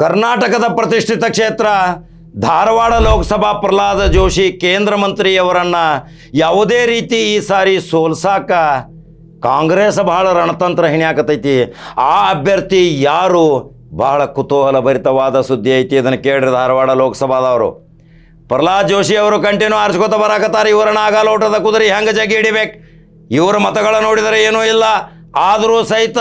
ಕರ್ನಾಟಕದ ಪ್ರತಿಷ್ಠಿತ ಕ್ಷೇತ್ರ ಧಾರವಾಡ ಲೋಕಸಭಾ ಪ್ರಹ್ಲಾದ ಜೋಶಿ ಕೇಂದ್ರ ಮಂತ್ರಿಯವರನ್ನ ಯಾವುದೇ ರೀತಿ ಈ ಸಾರಿ ಸೋಲ್ಸಾಕ ಕಾಂಗ್ರೆಸ್ ಬಹಳ ರಣತಂತ್ರ ಹಿಣಿಯಾಕತೈತಿ. ಆ ಅಭ್ಯರ್ಥಿ ಯಾರು? ಬಹಳ ಕುತೂಹಲ ಭರಿತವಾದ ಸುದ್ದಿ ಐತಿ ಇದನ್ನು ಕೇಳಿರಿ ಧಾರವಾಡ ಲೋಕಸಭಾದವರು. ಪ್ರಹ್ಲಾದ್ ಜೋಶಿ ಅವರು ಕಂಟಿನ್ಯೂ ಆರಿಸ್ಕೋತ ಬರಾಕತ್ತಾರೆ. ಇವರನ್ನ ಆಗಲೋಟದ ಕುದುರೆ ಹೆಂಗೆ ಜಗ್ಗಿ ಹಿಡಿಬೇಕು? ಇವರ ಮತಗಳ ನೋಡಿದರೆ ಏನೂ ಇಲ್ಲ. ಆದರೂ ಸಹಿತ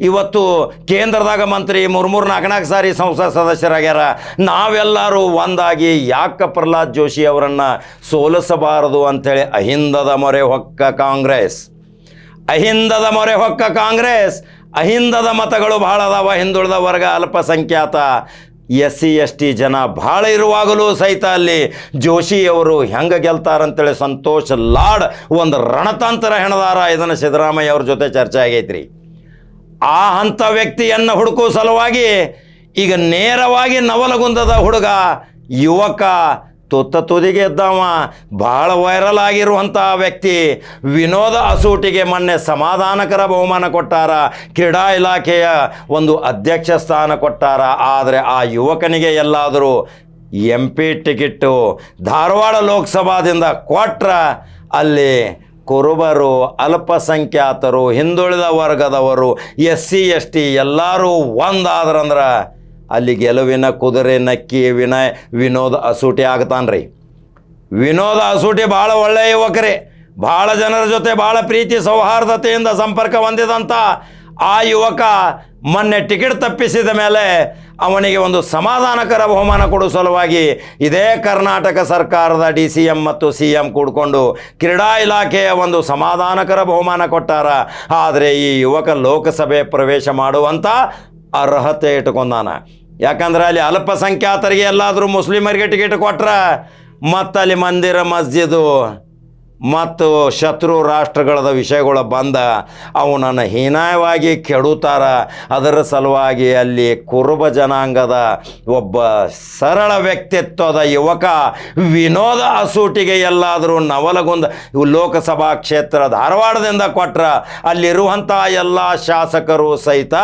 ಇವತ್ತು ಕೇಂದ್ರದಾಗ ಮಂತ್ರಿ ಮೂರು ಮೂರು ನಾಲ್ಕು ನಾಲ್ಕು ಸಾರಿ ಸಂಸತ್ ಸದಸ್ಯರಾಗ್ಯಾರ. ನಾವೆಲ್ಲರೂ ಒಂದಾಗಿ ಯಾಕೆ ಪ್ರಹ್ಲಾದ್ ಜೋಶಿ ಅವರನ್ನು ಸೋಲಿಸಬಾರದು ಅಂಥೇಳಿ ಅಹಿಂದದ ಮೊರೆ ಹೊಕ್ಕ ಕಾಂಗ್ರೆಸ್. ಅಹಿಂದದ ಮೊರೆ ಹೊಕ್ಕ ಕಾಂಗ್ರೆಸ್. ಅಹಿಂದದ ಮತಗಳು ಬಹಳ ಅದಾವ, ಹಿಂದುಳಿದ ವರ್ಗ ಅಲ್ಪಸಂಖ್ಯಾತ. ಎಸ್ ಸಿ ಎಸ್ ಟಿ ಜನ ಭಾಳ ಇರುವಾಗಲೂ ಸಹಿತ ಅಲ್ಲಿ ಜೋಶಿಯವರು ಹೆಂಗೆ ಗೆಲ್ತಾರಂತೇಳಿ ಸಂತೋಷ್ ಲಾಡ್ ಒಂದು ರಣತಂತ್ರ ಹೆಣದಾರ ಇದನ್ನು ಸಿದ್ದರಾಮಯ್ಯ ಅವ್ರ ಜೊತೆ ಚರ್ಚೆ ಆಗೈತ್ರಿ. ಆ ಅಂಥ ವ್ಯಕ್ತಿಯನ್ನು ಹುಡುಕೋ ಸಲುವಾಗಿ ಈಗ ನೇರವಾಗಿ ನವಲಗುಂದದ ಹುಡುಗ ಯುವಕ ತುತ್ತ ತುದಿಗೆ ಇದ್ದವ, ಭಾಳ ವೈರಲ್ ಆಗಿರುವಂಥ ವ್ಯಕ್ತಿ. ವಿನೋದ ಅಸೂಟಿಗೆ ಮೊನ್ನೆ ಸಮಾಧಾನಕರ ಬಹುಮಾನ ಕೊಟ್ಟಾರ. ಕ್ರೀಡಾ ಇಲಾಖೆಯ ಒಂದು ಅಧ್ಯಕ್ಷ ಸ್ಥಾನ ಕೊಟ್ಟಾರ. ಆದರೆ ಆ ಯುವಕನಿಗೆ ಎಲ್ಲಾದರೂ ಎಂ ಪಿ ಟಿಕೆಟ್ಟು ಧಾರವಾಡ ಲೋಕಸಭಾದಿಂದ ಕೊಟ್ರ, ಅಲ್ಲಿ ಕುರುಬರು, ಅಲ್ಪಸಂಖ್ಯಾತರು, ಹಿಂದುಳಿದ ವರ್ಗದವರು ಎಸ್ ಸಿ ಎಸ್ ಟಿ ಎಲ್ಲರೂ ಒಂದಾದ್ರಂದ್ರೆ ಅಲ್ಲಿ ಗೆಲುವಿನ ಕುದುರೆ ನಕ್ಕಿ ವಿನಯ ವಿನೋದ ಅಸೂಟಿ ಆಗ್ತಾನ್ರಿ. ವಿನೋದ ಅಸೂಟಿ ಭಾಳ ಒಳ್ಳೆಯ ಯುವಕರೇ. ಭಾಳ ಜನರ ಜೊತೆ ಭಾಳ ಪ್ರೀತಿ ಸೌಹಾರ್ದತೆಯಿಂದ ಸಂಪರ್ಕ ಹೊಂದಿದಂಥ ಆ ಯುವಕ ಮೊನ್ನೆ ಟಿಕೆಟ್ ತಪ್ಪಿಸಿದ ಮೇಲೆ ಅವನಿಗೆ ಒಂದು ಸಮಾಧಾನಕರ ಬಹುಮಾನ ಕೊಡುವ ಸಲುವಾಗಿ ಇದೇ ಕರ್ನಾಟಕ ಸರ್ಕಾರದ ಡಿ ಸಿ ಎಂ ಮತ್ತು ಸಿ ಎಂ ಕೂಡಿಕೊಂಡು ಕ್ರೀಡಾ ಇಲಾಖೆಯ ಒಂದು ಸಮಾಧಾನಕರ ಬಹುಮಾನ ಕೊಟ್ಟಾರ. ಆದರೆ ಈ ಯುವಕ ಲೋಕಸಭೆ ಪ್ರವೇಶ ಮಾಡುವಂಥ ಅರ್ಹತೆ ಇಟ್ಕೊಂಡಾನ ಯಾಕಂದ್ರೆ ಅಲ್ಲಿ ಅಲ್ಪಸಂಖ್ಯಾತರಿಗೆ ಎಲ್ಲಾದರೂ ಮುಸ್ಲಿಮರಿಗೆ ಟಿಕೆಟ್ ಕೊಟ್ರ ಮತ್ತಲ್ಲಿ ಮಂದಿರ ಮಸ್ಜಿದು. ಮತ್ತು ಶತ್ರು ರಾಷ್ಟ್ರಗಳದ ವಿಷಯಗಳು ಬಂದ ಅವನನ್ನು ಹೀನಾಯವಾಗಿ ಕೆಡುತ್ತಾರ. ಅದರ ಸಲುವಾಗಿ ಅಲ್ಲಿ ಕುರುಬ ಜನಾಂಗದ ಒಬ್ಬ ಸರಳ ವ್ಯಕ್ತಿತ್ವದ ಯುವಕ, ವಿನೋದ ಅಸೂಟಿಗೆ ಎಲ್ಲಾದರೂ ನವಲಗುಂದ ಲೋಕಸಭಾ ಕ್ಷೇತ್ರ ಧಾರವಾಡದಿಂದ ಕೊಟ್ರ. ಅಲ್ಲಿರುವಂಥ ಎಲ್ಲ ಶಾಸಕರು ಸಹಿತ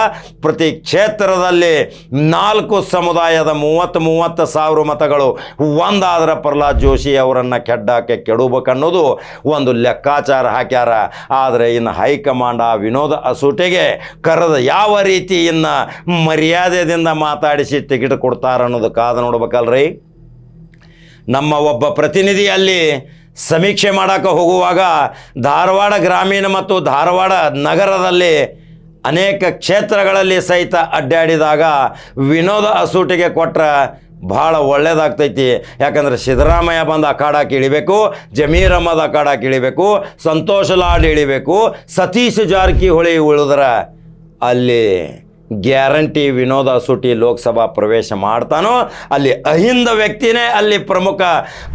ಪ್ರತಿ ಕ್ಷೇತ್ರದಲ್ಲಿ ನಾಲ್ಕು ಸಮುದಾಯದ ಮೂವತ್ತು ಮೂವತ್ತು ಸಾವಿರ ಮತಗಳು. ಒಂದಾದ್ರೆ ಪ್ರಹ್ಲಾದ್ ಜೋಶಿ ಅವರನ್ನು ಕೆಡ್ಡಾಕೆ ಕೆಡಬೇಕನ್ನೋದು ಒಂದು ಲೆಕ್ಕಾಚಾರ ಹಾಕ್ಯಾರ. ಆದರೆ ಇನ್ನು ಹೈಕಮಾಂಡ್ ಆ ವಿನೋದ ಅಸೂಟೆಗೆ ಕರೆದ ಯಾವ ರೀತಿ ಇನ್ನು ಮರ್ಯಾದೆಯಿಂದ ಮಾತಾಡಿಸಿ ಟಿಕೆಟ್ ಕೊಡ್ತಾರ ಅನ್ನೋದು ಕಾದು ನೋಡ್ಬೇಕಲ್ರಿ. ನಮ್ಮ ಒಬ್ಬ ಪ್ರತಿನಿಧಿ ಅಲ್ಲಿ ಸಮೀಕ್ಷೆ ಮಾಡೋಕೆ ಹೋಗುವಾಗ ಧಾರವಾಡ ಗ್ರಾಮೀಣ ಮತ್ತು ಧಾರವಾಡ ನಗರದಲ್ಲಿ ಅನೇಕ ಕ್ಷೇತ್ರಗಳಲ್ಲಿ ಸಹಿತ ಅಡ್ಡಾಡಿದಾಗ ವಿನೋದ ಅಸೂಟಿಗೆ ಕೊಟ್ರ ಭಾಳ ಒಳ್ಳೇದಾಗ್ತೈತಿ. ಯಾಕಂದ್ರೆ ಸಿದ್ದರಾಮಯ್ಯ ಬಂದು ಅಖಾಡಕ್ಕೆ ಇಳಿಬೇಕು ಜಮೀರ್ ಅಹಮದ್ ಇಳಿಬೇಕು ಸಂತೋಷ ಲಾಡ್ ಇಳಿಬೇಕು, ಸತೀಶ್ ಜಾರಕಿಹೊಳಿ ಉಳಿದ್ರೆ ಅಲ್ಲಿ ಗ್ಯಾರಂಟಿ ವಿನೋದ ಸುಟಿ ಲೋಕಸಭಾ ಪ್ರವೇಶ ಮಾಡ್ತಾನೋ, ಅಲ್ಲಿ ಅಹಿಂದ ವ್ಯಕ್ತಿನೇ ಅಲ್ಲಿ ಪ್ರಮುಖ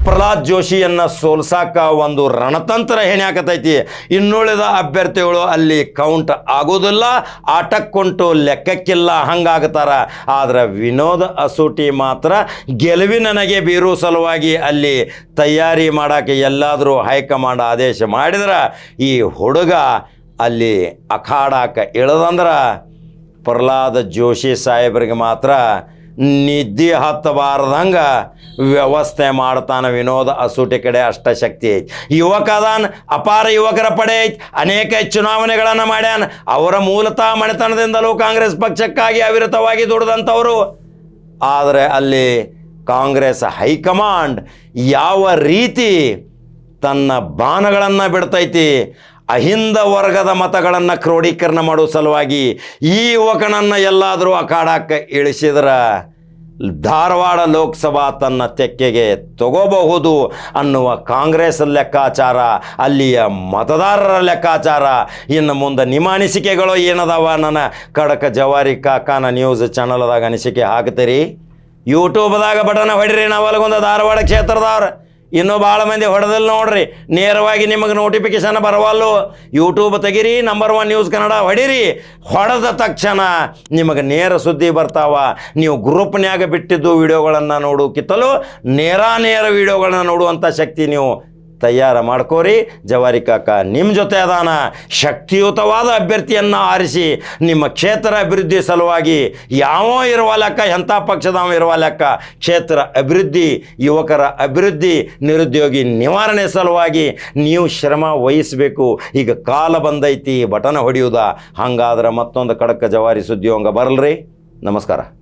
ಪ್ರಹ್ಲಾದ್ ಜೋಶಿಯನ್ನು ಸೋಲ್ಸಾಕ ಒಂದು ರಣತಂತ್ರ ಹೆಣ್ಯಾಕತೈತಿ. ಇನ್ನುಳಿದ ಅಭ್ಯರ್ಥಿಗಳು ಅಲ್ಲಿ ಕೌಂಟ್ ಆಗೋದಿಲ್ಲ, ಆಟಕ್ಕೊಂಟು ಲೆಕ್ಕಕ್ಕಿಲ್ಲ, ಹಂಗಾಗ್ತಾರ. ಆದ್ರೆ ವಿನೋದ ಅಸೂಟಿ ಮಾತ್ರ ಗೆಲುವಿನ ನನಗೆ ಬೀರೋ ಸಲುವಾಗಿ ಅಲ್ಲಿ ತಯಾರಿ ಮಾಡೋಕ್ಕೆ ಎಲ್ಲಾದರೂ ಹೈಕಮಾಂಡ್ ಆದೇಶ ಮಾಡಿದ್ರೆ, ಈ ಹುಡುಗ ಅಲ್ಲಿ ಅಖಾಡಾಕ ಇಳದಂದ್ರೆ ಪ್ರಹ್ಲಾದ ಜೋಶಿ ಸಾಹೇಬ್ರಿಗೆ ಮಾತ್ರ ನಿದ್ದೆ ಹತ್ತಬಾರ್ದಂಗೆ ವ್ಯವಸ್ಥೆ ಮಾಡ್ತಾನೆ ವಿನೋದ ಅಸೂಟಿ ಕಡೆ ಅಷ್ಟಶಕ್ತಿ ಐತಿ. ಯುವಕ ಅದಾನ ಅಪಾರ ಯುವಕರ ಪಡೆ ಐತಿ. ಅನೇಕ ಚುನಾವಣೆಗಳನ್ನು ಮಾಡ್ಯಾನ. ಅವರ ಮೂಲತಃ ಮನೆತನದಿಂದಲೂ ಕಾಂಗ್ರೆಸ್ ಪಕ್ಷಕ್ಕಾಗಿ ಅವಿರತವಾಗಿ ದುಡಿದಂಥವರು. ಆದರೆ ಅಲ್ಲಿ ಕಾಂಗ್ರೆಸ್ ಹೈಕಮಾಂಡ್ ಯಾವ ರೀತಿ ತನ್ನ ಬಾಣಗಳನ್ನು ಬಿಡ್ತೈತಿ ಅಹಿಂದ ವರ್ಗದ ಮತಗಳನ್ನು ಕ್ರೋಢೀಕರಣ ಮಾಡುವ ಸಲುವಾಗಿ ಈ ಯುವಕನನ್ನು ಎಲ್ಲಾದರೂ ಅಖಾಡಕ್ಕೆ ಇಳಿಸಿದ್ರೆ ಧಾರವಾಡ ಲೋಕಸಭಾ ತನ್ನ ತೆಕ್ಕೆಗೆ ತಗೋಬಹುದು ಅನ್ನುವ ಕಾಂಗ್ರೆಸ್ ಲೆಕ್ಕಾಚಾರ, ಅಲ್ಲಿಯ ಮತದಾರರ ಲೆಕ್ಕಾಚಾರ. ಇನ್ನು ಮುಂದೆ ನಿಮ್ಮ ಅನಿಸಿಕೆಗಳು ಏನದಾವ? ನನ್ನ ಕಡಕ ಜವಾರಿ ಕಾಕಾನ ನ್ಯೂಸ್ ಚಾನಲ್ದಾಗ ಅನಿಸಿಕೆ ಹಾಕ್ತೀರಿ ಯೂಟ್ಯೂಬ್ದಾಗ ಬಟನ್ ಹೊಡಿರಿ, ನಾವಲ್ಗೊಂದು ಧಾರವಾಡ ಕ್ಷೇತ್ರದವ್ರು. ಇನ್ನೂ ಭಾಳ ಮಂದಿ ಹೊಡೆದಿಲ್ಲ ನೋಡ್ರಿ. ನೇರವಾಗಿ ನಿಮಗೆ ನೋಟಿಫಿಕೇಶನ್ ಬರವಲ್ಲು. ಯೂಟ್ಯೂಬ್ ತೆಗಿರಿ ನಂಬರ್ ಒನ್ ನ್ಯೂಸ್ ಕನ್ನಡ ಹೊಡೀರಿ. ಹೊಡೆದ ತಕ್ಷಣ ನಿಮಗೆ ನೇರ ಸುದ್ದಿ ಬರ್ತಾವ. ನೀವು ಗ್ರೂಪ್ನ್ಯಾಗ ಬಿಟ್ಟಿದ್ದು ವಿಡಿಯೋಗಳನ್ನು ನೋಡೋಕ್ಕಿತ್ತಲೂ ನೇರ ನೇರ ವಿಡಿಯೋಗಳನ್ನ ನೋಡುವಂಥ ಶಕ್ತಿ ನೀವು ತಯಾರು ಮಾಡ್ಕೋರಿ. ಜವಾರಿ ಕಾಕ ನಿಮ್ಮ ಜೊತೆ ಅದಾನ. ಶಕ್ತಿಯುತವಾದ ಅಭ್ಯರ್ಥಿಯನ್ನು ಆರಿಸಿ, ನಿಮ್ಮ ಕ್ಷೇತ್ರ ಅಭಿವೃದ್ಧಿ ಸಲುವಾಗಿ ಯಾವ ಇರುವ ಲೆಕ್ಕ, ಎಂಥ ಪಕ್ಷದವ ಇರುವ ಲೆಕ್ಕ, ಕ್ಷೇತ್ರ ಅಭಿವೃದ್ಧಿ, ಯುವಕರ ಅಭಿವೃದ್ಧಿ, ನಿರುದ್ಯೋಗಿ ನಿವಾರಣೆ ಸಲುವಾಗಿ ನೀವು ಶ್ರಮ ವಹಿಸಬೇಕು. ಈಗ ಕಾಲ ಬಂದೈತಿ, ಬಟನ ಹೊಡೆಯುವುದ ಹಂಗಾದ್ರೆ ಮತ್ತೊಂದು ಕಡಕ ಜವಾರಿ ಸುದ್ದಿ ಬರಲ್ರಿ. ನಮಸ್ಕಾರ.